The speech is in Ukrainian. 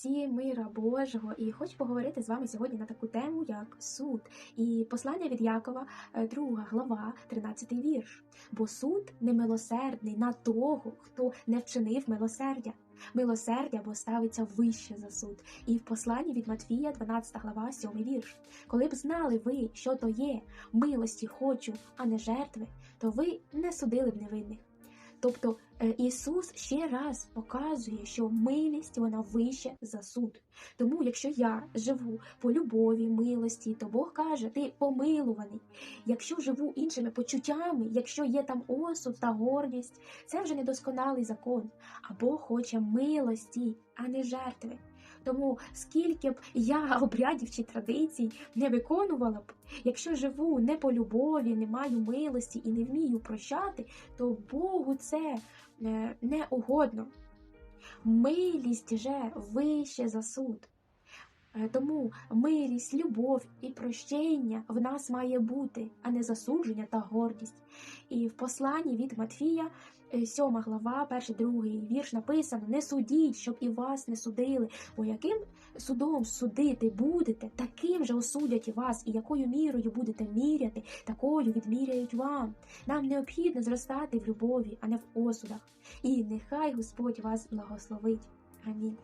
Всім мира Божого, і хочу поговорити з вами сьогодні на таку тему, як суд, і послання від Якова, 2 глава, 13 вірш. Бо суд немилосердний на того, хто не вчинив милосердя. Милосердя бо ставиться вище за суд. І в посланні від Матвія, 12 глава, 7 вірш. Коли б знали ви, що то є, милості хочу, а не жертви, то ви не судили б невинних. Тобто е, Ісус ще раз показує, що милість вона вище за суд. Тому, якщо я живу по любові, милості, то Бог каже, ти помилуваний. Якщо живу іншими почуттями, якщо є там осуд та гордість, це вже недосконалий закон. А Бог хоче милості, а не жертви. Тому скільки б я обрядів чи традицій не виконувала б, якщо живу не по любові, не маю милості і не вмію прощати, то Богу це е, не угодно. Милість же вище за суд. Е, Тому милість, любов і прощення в нас має бути, а не засудження та гордість. І в посланні від Матфія, 7 глава, 1, 2 вірш написано: Не судіть, щоб і вас не судили, бо яким судом судити будете, таким же осудять і вас, і якою мірою будете міряти, такою відміряють вам. Нам необхідно зростати в любові, а не в осудах. І нехай Господь вас благословить. Амінь.